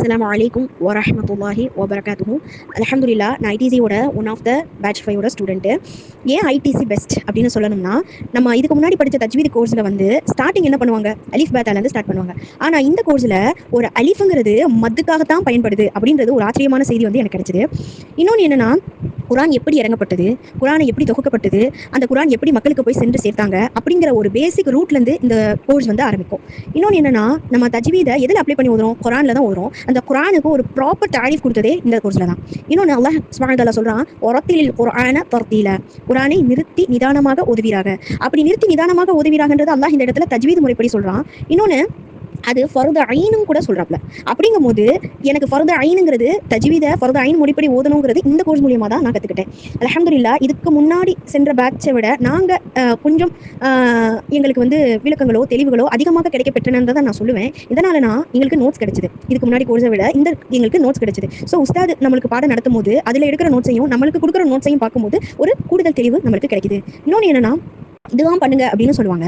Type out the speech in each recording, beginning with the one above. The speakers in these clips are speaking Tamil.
அஸ்லாம் அலைக்கும் வரமத்துல்லாஹி வபரகாத்துஹு. அலமதுல்லா நான் ஐடிசியோட ஒன் ஆஃப் த பேட்ச் ஃபைவோட ஸ்டூடெண்ட்டு ஏன் ஐடிசி பெஸ்ட் அப்படின்னு சொல்லணும்னா நம்ம இதுக்கு முன்னாடி படித்த தஜ்வீத் கோர்ஸில் வந்து ஸ்டார்டிங் என்ன பண்ணுவாங்க? அலிஃப் பேத்தாலேருந்து ஸ்டார்ட் பண்ணுவாங்க. ஆனால் இந்த கோர்ஸில் ஒரு அலிஃபுங்கிறது மதுக்காகத்தான் பயன்படுது அப்படின்றது ஒரு ஆச்சரியமான செய்தி வந்து எனக்கு கிடச்சிது. இன்னொன்று என்னன்னா குரான் எப்படி இறங்கப்பட்டது? குரானை எப்படி தொகுக்கப்பட்டது? அந்த குரான் எப்படி மக்களுக்கு போய் சென்று சேர்த்தாங்க? அப்படிங்கிற ஒரு பேசிக் ரூட்லேருந்து இந்த கோர்ஸ் வந்து ஆரம்பிக்கும். இன்னொன்று என்னன்னா நம்ம தஜ்வீதை எதில் அப்ளை பண்ணி ஓதுறோம்? குரானில் தான் ஓதுறோம். அந்த குரானுக்கு ஒரு ப்ராப்பர் தாரிஃப் கொடுத்ததே இந்த கோர்ஸில் தான். இன்னொன்று அல்லாஹ் சுபானதல்லா சொல்கிறான் உரத்தில் குரான தர்த்தீல குரானை நிறுத்தி நிதானமாக உதவிறாங்க அப்படி நிறுத்தி நிதானமாக உதவிறாங்கன்றது அல்லாஹ் இந்த இடத்துல தஜ்வீது முறைப்படி சொல்கிறான் இன்னொன்று அது ஃபர்த ஐனும் கூட சொல்றாப்ல. அப்படிங்கும் போது எனக்கு ஃபர்த ஐனுங்கிறது தஜ்வீத ஃபர்த ஐன் முடிப்படி ஓதணுங்கிறது இந்த கோர்ஸ் மூலியமா தான் நான் கத்துக்கிட்டேன். இல்லா இதுக்கு முன்னாடி சென்ற பேட்சை விட நாங்க கொஞ்சம் எங்களுக்கு வந்து விளக்கங்களோ தெளிவுகளோ அதிகமாக கிடைக்க பெற்றனன்றதை நான் சொல்லுவேன். இதனால நான் எங்களுக்கு நோட்ஸ் கிடைச்சது. இதுக்கு முன்னாடி கோர்ஸை விட இந்த எங்களுக்கு நோட்ஸ் கிடைச்சது. ஸோ உஸ்தாது நம்மளுக்கு பாடம் நடத்தும் போது அதுல எடுக்கிற நோட்ஸையும் நம்மளுக்கு கொடுக்குற நோட்ஸையும் பார்க்கும்போது ஒரு கூடுதல் தெளிவு நம்மளுக்கு கிடைக்குது. இன்னொன்று என்னன்னா இதுவாம் பண்ணுங்க அப்படின்னு சொல்லுவாங்க.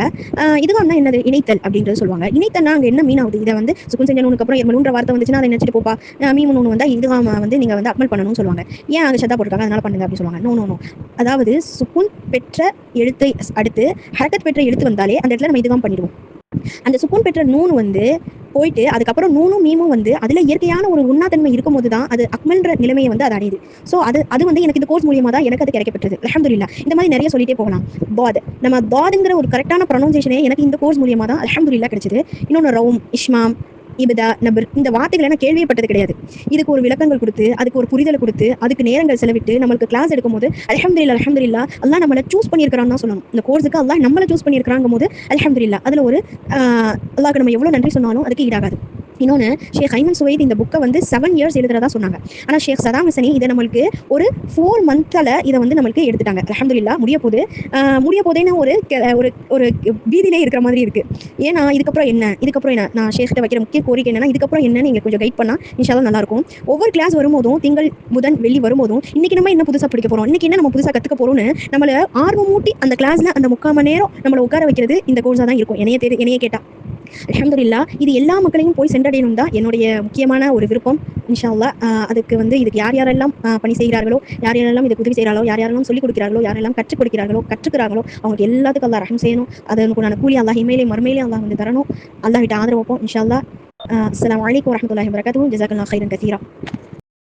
இதுவாக என்னது? இணைத்தல் அப்படின்றது சொல்லுவாங்க. இணைத்தல்னா அங்கே என்ன மீன் ஆகுது? இதை வந்து சுக்குன் செஞ்சனுக்கு அப்புறம் எருமலுன்ற வார்த்தை வந்துச்சுன்னா அதை நினைச்சிட்டு போப்பா. மீன் ஒன்று வந்தால் இதுவாம் வந்து நீங்கள் வந்து அக்மல் பண்ணணும்னு சொல்லுவாங்க. ஏன் அங்கே சதா போட்டிருக்காங்க? அதனால பண்ணுங்க அப்படின்னு சொல்லுவாங்க. நோ நோ நோ அதாவது சுக்குன் பெற்ற எழுத்தை அடுத்து ஹரக்கத் பெற்ற எழுத்து வந்தாலே அந்த இடத்துல நம்ம இதுவாக பண்ணிடுவோம். அந்த சுக்குன் பெற்ற நூன் வந்து போயிட்டு அதுக்கப்புறம் நூனும் மீமும் வந்து அதுல இயற்கையான ஒரு உண்ணாத்தன்மை இருக்கும்போது தான் அது அக்மல்ன்ற நிலைமையை வந்து அது அடையுது. ஸோ அது அது வந்து எனக்கு இந்த கோர்ஸ் மூலியமா தான் எனக்கு அது கிடைக்கப்பட்டது. அலமதுல்லா இந்த மாதிரி நிறைய சொல்லிட்டே போகலாம். பாத் நம்ம பாத்ங்கிற ஒரு கரெக்டான ப்ரொனவுன்சியேஷனே எனக்கு இந்த கோர்ஸ் மூலியமா தான் அலமதுல்லா கிடைச்சது. இன்னொன்று ரவும் இஷ்மாம் இபதா நபர் இந்த வார்த்தைகளை நான் கேள்விப்பட்டது கிடையாது. இதுக்கு ஒரு விளக்கங்கள் கொடுத்து அதுக்கு ஒரு புரிதலை கொடுத்து அதுக்கு நேரங்கள் செலவிட்டு நம்மளுக்கு கிளாஸ் எடுக்கும்போது அல்ஹம்துலில்லாஹ் அல்ஹம்துலில்லாஹ் அல்லா நம்மளை சூஸ் பண்ணியிருக்கிறான்னு தான் சொல்லணும். இந்த கோர்ஸுக்கு அல்லா நம்மளை சூஸ் பண்ணியிருக்கிறாங்க போது அல்ஹம்துலில்லாஹ். அதில் ஒரு அல்லாவுக்கு நம்ம எவ்வளோ நன்றி சொன்னாலும் அதுக்கு ஈடாகாது. இன்னொன்று ஷேக் ஐமன் சுவைத் இந்த புக்கை வந்து செவன் இயர்ஸ் எழுதுறதா சொன்னாங்க. ஆனால் ஷேக் சதாம் ஹசனி இதை நம்மளுக்கு ஒரு ஃபோர் மந்த்தில் இதை வந்து நம்மளுக்கு எடுத்துட்டாங்க. அல்ஹம்துலில்லாஹ் முடிய போது முடிய போதேன்னு ஒரு ஒரு ஒரு பீதியிலே இருக்கிற மாதிரி இருக்கு. ஏன்னா இதுக்கப்புறம் என்ன? இதுக்கப்புறம் என்ன? நான் ஷேக்கிட்ட வைக்கிற முக்கிய கோரிக்கை என்னன்னா இதுக்கப்புறம் என்னன்னு நீங்கள் கொஞ்சம் கைட் பண்ணால் இன்ஷால்லா நல்லாயிருக்கும் ஒவ்வொரு கிளாஸ் வரும்போதும் திங்கள் புதன் வெள்ளி வரும்போதும் இன்னைக்கு நம்ம என்ன புதுசாக படிக்க போகிறோம் இன்னைக்கு என்ன நம்ம புதுசாக கற்றுக்க போகிறோம்னு நம்மளை ஆர்வம் மூட்டி அந்த கிளாஸில் அந்த முக்கால் மணி நேரம் நம்மளை உட்கார வைக்கிறது இந்த கோர்ஸாக தான் இருக்கும். என்னைய தெரி என்னைய கேட்டால் அல்ஹம்துலில்லாஹ் இது எல்லா மக்களையும் போய் சென்றடையணும் தான் என்னுடைய முக்கியமான ஒரு விருப்பம். இன்ஷா அல்லாஹ் அதுக்கு வந்து இதுக்கு யார் யாரெல்லாம் பணி செய்கிறார்களோ யார் யாரெல்லாம் இதுக்கு உதவி செய்கிறார்களோ யார் யாரெல்லாம் சொல்லிக் கொடுக்கிறார்களோ யாரெல்லாம் கற்றுக் கொடுக்கிறார்களோ கற்றுக்கிறார்களோ அவங்களுக்கு எல்லாத்துக்கும் அல்லா ரஹம் செய்யணும். அதற்கு நான் கூலி அல்லா இமேலே மறுமையிலே அல்லா வந்து தரணும். அல்லாஹ் விட்டு ஆதரவு வைப்போம். இன்ஷா அல்லாஹ் அஸ்ஸலாமு அலைக்கும் வரஹ்மத்துல்லாஹி வபரகாத்துஹு. ஜஸாக்கல்லாஹு கைரன் கதீரா